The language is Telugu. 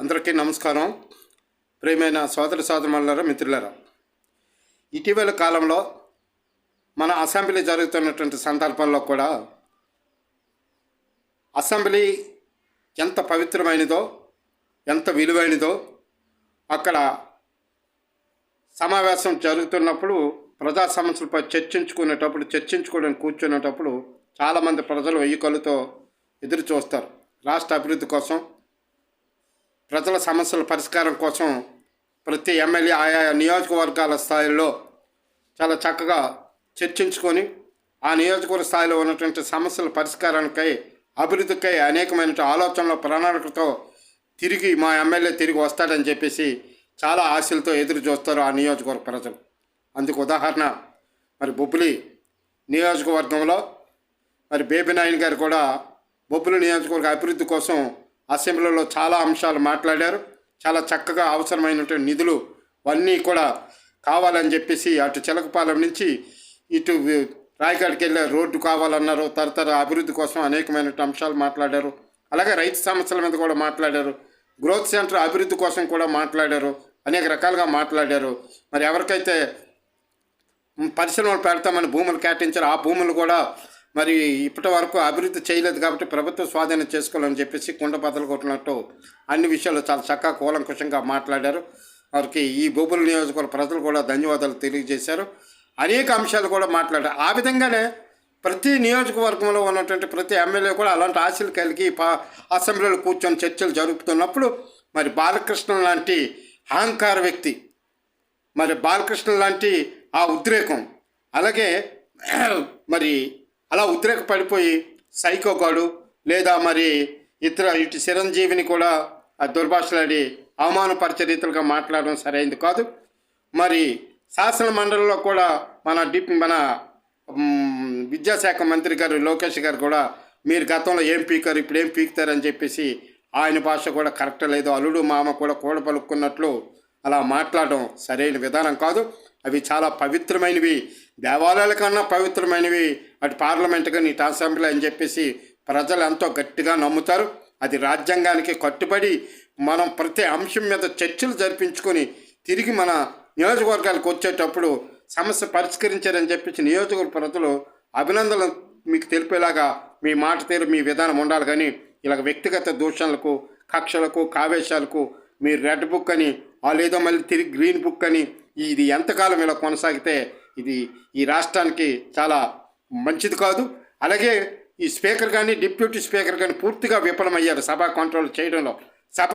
అందరికీ నమస్కారం. ప్రియమైన సోదర సోదరులారా మిత్రులారా. ఇటీవల కాలంలో మన అసెంబ్లీ జరుగుతున్నటువంటి సందర్భంలో కూడా అసెంబ్లీ ఎంత పవిత్రమైనదో ఎంత విలువైనదో అక్కడ సమావేశం జరుగుతున్నప్పుడు ప్రజా సమస్యలపై చర్చించుకునేటప్పుడు చర్చించుకోవడానికి కూర్చునేటప్పుడు చాలామంది ప్రజలు వెయ్యి కళ్ళుతో ఎదురు చూస్తారు. రాష్ట్ర అభివృద్ధి కోసం ప్రజల సమస్యల పరిష్కారం కోసం ప్రతి ఎమ్మెల్యే ఆయా నియోజకవర్గాల స్థాయిలో చాలా చక్కగా చర్చించుకొని ఆ నియోజకవర్గ స్థాయిలో ఉన్నటువంటి సమస్యల పరిష్కారానికై అభివృద్ధికై అనేకమైన ఆలోచనల ప్రణాళికతో తిరిగి మా ఎమ్మెల్యే తిరిగి వస్తాడని చెప్పేసి చాలా ఆశలతో ఎదురు చూస్తారు ఆ నియోజకవర్గ ప్రజలు. అందుకు ఉదాహరణ మరి బొబ్బులి నియోజకవర్గంలో మరి బేబీ నాయన్ గారు కూడా బొబ్బులి నియోజకవర్గ అభివృద్ధి కోసం అసెంబ్లీలో చాలా అంశాలు మాట్లాడారు. చాలా చక్కగా అవసరమైనటువంటి నిధులు అన్నీ కూడా కావాలని చెప్పేసి అటు చిలకపాలెం నుంచి ఇటు వి- రాయగఢ్కి వెళ్ళే రోడ్డు కావాలన్నారు. తరతర అభివృద్ధి కోసం అనేకమైన అంశాలు మాట్లాడారు. అలాగే రైతు సమస్యల మీద కూడా మాట్లాడారు. గ్రోత్ సెంటర్ అభివృద్ధి కోసం కూడా మాట్లాడారు. అనేక రకాలుగా మాట్లాడారు. మరి ఎవరికైతే పరిశ్రమలు పెడతామని భూములు కేటాయించారు ఆ భూములు కూడా మరి ఇప్పటి వరకు అభివృద్ధి చేయలేదు కాబట్టి ప్రభుత్వ స్వాధీనం చేసుకోవాలని చెప్పేసి కుండ బద్దలు కొట్టినట్టు అన్ని విషయాలు చాలా చక్కగా కూలంకుషంగా మాట్లాడారు. వారికి ఈ బొబ్బుల నియోజకవర్గ ప్రజలు కూడా ధన్యవాదాలు తెలియజేశారు. అనేక అంశాలు కూడా మాట్లాడారు. ఆ విధంగానే ప్రతి నియోజకవర్గంలో ఉన్నటువంటి ప్రతి ఎమ్మెల్యే కూడా అలాంటి ఆశలు కలిగి పా అసెంబ్లీలో కూర్చొని చర్చలు జరుపుతున్నప్పుడు మరి బాలకృష్ణ లాంటి అహంకార వ్యక్తి మరి బాలకృష్ణ లాంటి ఆ ఉద్రేకం అలాగే మరి అలా ఉద్రేక పడిపోయి సైకోగాడు లేదా మరి ఇతర ఇటు చిరంజీవిని కూడా ఆ దుర్భాషలాడి అవమానపరిచే రీతిలుగా మాట్లాడడం సరైనది కాదు. మరి శాసన మండలిలో కూడా మన డిప్ మన విద్యాశాఖ మంత్రి గారు లోకేష్ గారు కూడా మీరు గతంలో ఏం పీకారు ఇప్పుడు ఏం పీకుతారని చెప్పేసి ఆయన భాష కూడా కరెక్ట్ లేదు. అల్లుడు మామ కూడా కూడ పలుక్కున్నట్లు అలా మాట్లాడడం సరైన విధానం కాదు. అవి చాలా పవిత్రమైనవి. దేవాలయాల కన్నా పవిత్రమైనవి. అటు పార్లమెంట్ కానీ ఇటు అసెంబ్లీ అని చెప్పేసి ప్రజలు ఎంతో గట్టిగా నమ్ముతారు. అది రాజ్యాంగానికి కట్టుబడి మనం ప్రతి అంశం మీద చర్చలు జరిపించుకొని తిరిగి మన నియోజకవర్గాలకు వచ్చేటప్పుడు సమస్య పరిష్కరించారని చెప్పేసి నియోజకవర్గ ప్రజలు అభినందనలు మీకు తెలిపేలాగా మీ మాట తీరు మీ విధానం ఉండాలి కానీ ఇలాగ వ్యక్తిగత దూషణలకు కక్షలకు కావేశాలకు మీరు రెడ్ బుక్ అని వాళ్ళు ఏదో మళ్ళీ తిరిగి గ్రీన్ బుక్ అని ఇది ఎంతకాలం ఇలా కొనసాగితే ఇది ఈ రాష్ట్రానికి చాలా మంచిది కాదు. అలాగే ఈ స్పీకర్ కానీ డిప్యూటీ స్పీకర్ కానీ పూర్తిగా విఫలమయ్యారు సభ కంట్రోల్ చేయడంలో.